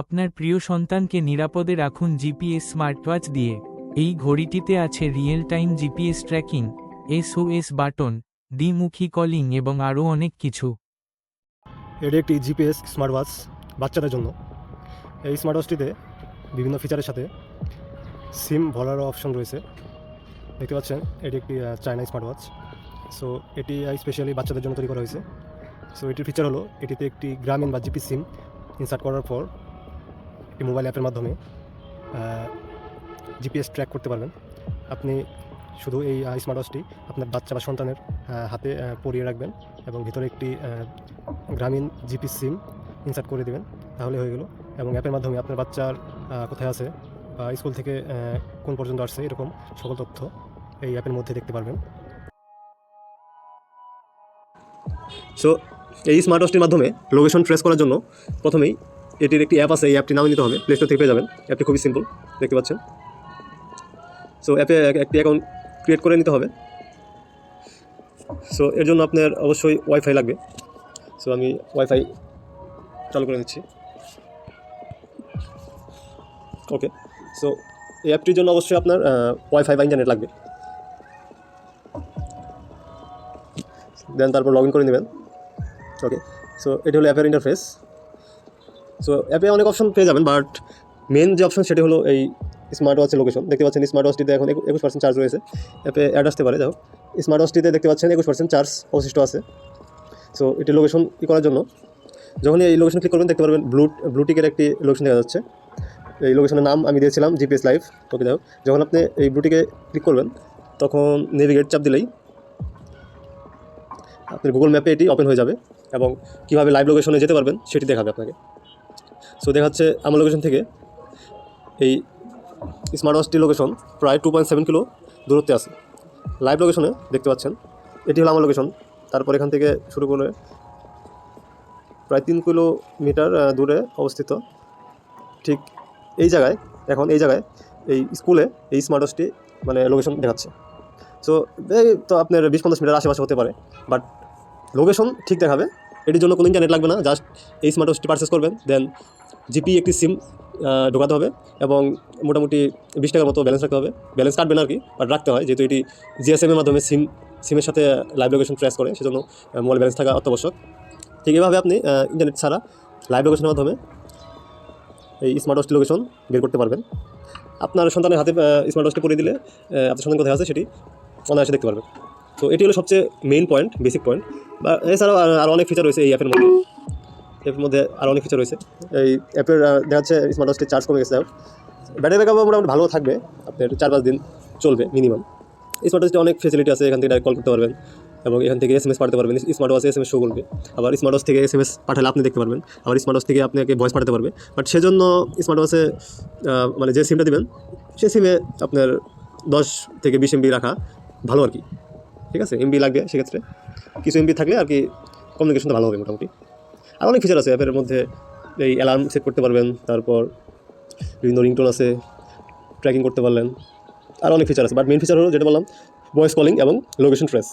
আপনার প্রিয় সন্তানকে নিরাপদে রাখুন জিপিএস স্মার্টওয়াচ দিয়ে। এই ঘড়িটিতে আছে real time GPS tracking, SOS button, দ্বিমুখী কলিং এবং আরও অনেক কিছু। এটি একটি জিপিএস স্মার্ট ওয়াচ বাচ্চাদের জন্য। এই স্মার্ট ওয়াচটিতে বিভিন্ন ফিচারের সাথে সিম ভরারও অপশন রয়েছে। দেখতে পাচ্ছেন, এটি একটি চায়না স্মার্ট ওয়াচ সো, এটি স্পেশালি বাচ্চাদের জন্য তৈরি করা হয়েছে। সো, এটির ফিচার হলো, এটিতে একটি গ্রামীণ বা জিপি সিম ইনসার্ট করার পর একটি মোবাইল অ্যাপের মাধ্যমে জিপিএস ট্র্যাক করতে পারবেন। আপনি শুধু এই স্মার্ট ওয়াচটি আপনার বাচ্চা বা সন্তানের হাতে পরিয়ে রাখবেন এবং ভিতরে একটি গ্রামীণ জিপি সিম ইনসার্ট করে দেবেন। তাহলে হয়ে গেল। এবং অ্যাপের মাধ্যমে আপনার বাচ্চার কোথায় আছে বা স্কুল থেকে কোন পর্যন্ত আসছে, এরকম সকল তথ্য এই অ্যাপের মধ্যে দেখতে পারবেন। সো এই স্মার্ট ওয়াচটির মাধ্যমে লোকেশন ট্রেস করার জন্য প্রথমেই এটির একটি অ্যাপ আছে, এই অ্যাপটি নামে নিতে হবে প্লে স্টোর থেকে পেয়ে যাবেন। অ্যাপটি খুবই সিম্পল দেখতে পাচ্ছেন। সো অ্যাপে একটি অ্যাকাউন্ট ক্রিয়েট করে নিতে হবে। সো এর জন্য আপনার অবশ্যই ওয়াইফাই লাগবে। সো আমি ওয়াইফাই চালু করে নিচ্ছি। ওকে সো এই অ্যাপটির জন্য অবশ্যই আপনার ওয়াইফাই বা ইন্টারনেট লাগবে। দেন তারপর লগ ইন করে নেবেন। ওকে সো এটি হলো অ্যাপের ইন্টারফেস সো অ্যাপে অনেক অপশন পেয়ে যাবেন বাট মেন যে অপশন সেটি হলো এই স্মার্ট ওয়াচের লোকেশন দেখতে পাচ্ছেন স্মার্ট ওয়াচটিতে এখন একুশ পার্সেন্ট চার্জ রয়েছে। অ্যাপে অ্যাড আসতে পারে হোক। স্মার্ট ওয়াচটিতে দেখতে পাচ্ছেন একুশ পার্সেন্ট চার্জ অবশিষ্ট আছে। সো এটি লোকেশন ই করার জন্য। যখনই এই লোকেশন ক্লিক করবেন, দেখতে পারবেন ব্লু ব্লুটিকের একটি লোকেশন দেখা যাচ্ছে। এই লোকেশনের নাম আমি দিয়েছিলাম জিপিএস লাইভ ওকে হোক। যখন আপনি এই ব্লুটিকে ক্লিক করবেন, তখন নেভিগেট চাপ দিলেই আপনার গুগল ম্যাপে এটি ওপেন হয়ে যাবে এবং কীভাবে লাইভ লোকেশনে যেতে পারবেন, সেটি দেখাবে আপনাকে। সো দেখাচ্ছে আমার লোকেশন থেকে এই স্মার্ট ওয়াচটি লোকেশন প্রায় টু পয়েন্ট সেভেন কিলো দূরত্বে আছে। লাইভ লোকেশনে দেখতে পাচ্ছেন। এটি হলো আমার লোকেশন তারপর এখান থেকে শুরু করে প্রায় তিন কিলোমিটার দূরে অবস্থিত। ঠিক এই জায়গায়, এখন এই জায়গায় এই স্কুলে এই স্মার্ট ওয়াচটি মানে লোকেশন দেখাচ্ছে। সো এই তো আপনার বিশ পঞ্চাশ মিটার আশেপাশে হতে পারে। বাট লোকেশন ঠিক দেখাবে। এটির জন্য কোনো ইন্টারনেট লাগবে না। জাস্ট এই স্মার্ট ওয়াচটি পারচেস করবেন। দেন জিপি একটি সিম ঢোকাতে হবে এবং মোটামুটি বিশ টাকার মতো ব্যালেন্স রাখতে হবে। ব্যালেন্স কাটবে না আর কি, বাট রাখতে হয়, যেহেতু এটি জিএসএমের মাধ্যমে সিম, সিমের সাথে লাইভ লোকেশন ট্রেস করে, সেজন্য মোবাইল ব্যালেন্স থাকা অত্যাবশ্যক। ঠিক এভাবে আপনি ইন্টারনেট ছাড়া লাইভ লোকেশনের মাধ্যমে এই স্মার্ট ওয়াচটি লোকেশন বের করতে পারবেন। আপনার সন্তানের হাতে স্মার্ট ওয়াচটি পরিয়ে দিলে আপনার সন্তান কোথায় আছে সেটি অনায়াসে দেখতে পারবেন। তো এটি হলো সবচেয়ে মেইন পয়েন্ট বেসিক পয়েন্ট বা এছাড়াও আরও অনেক ফিচার রয়েছে এই অ্যাপের মধ্যে। অ্যাপের মধ্যে আরও অনেক ফিচার রয়েছে। এই অ্যাপের দেখা যাচ্ছে স্মার্ট ওয়াচটির চার্জ কমে গেছে। ব্যাটারি ব্যাকআপ মোটামুটি ভালো থাকবে। আপনার চার পাঁচ দিন চলবে মিনিমাম স্মার্ট ওয়াচটি অনেক ফেসিলিটি আছে, এখান থেকে ডাইরেক্ট কল করতে পারবেন এবং এখান থেকে এস এম এস পাঠাতে পারবেন। স্মার্ট ওয়াচে এস এম এস শো করবে। আবার স্মার্ট ওয়াচ থেকে এস এম এস পাঠালে আপনি দেখতে পারবেন। আবার স্মার্ট ওয়াচ থেকে আপনাকে ভয়েস পাঠাতে পারবে। বাট সেজন্য স্মার্ট ওয়াচে মানে যে সিমটা দিবেন সেই সিমে আপনার দশ থেকে বিশ এমবি রাখা ভালো আর কি। ঠিক আছে? এমবি লাগবে সেক্ষেত্রে। কিছু এমবি থাকলে আর কি কমিউনিকেশনটা ভালো হবে মোটামুটি। আর অনেক ফিচার আছে অ্যাপের মধ্যে। এই অ্যালার্ম সেট করতে পারবেন, তারপর বিভিন্ন রিংটোন আছে ট্র্যাকিং করতে পারলেন, আর অনেক ফিচার আছে। বাট মেন ফিচার হলো যেটা বললাম ভয়েস কলিং এবং লোকেশন ট্রেস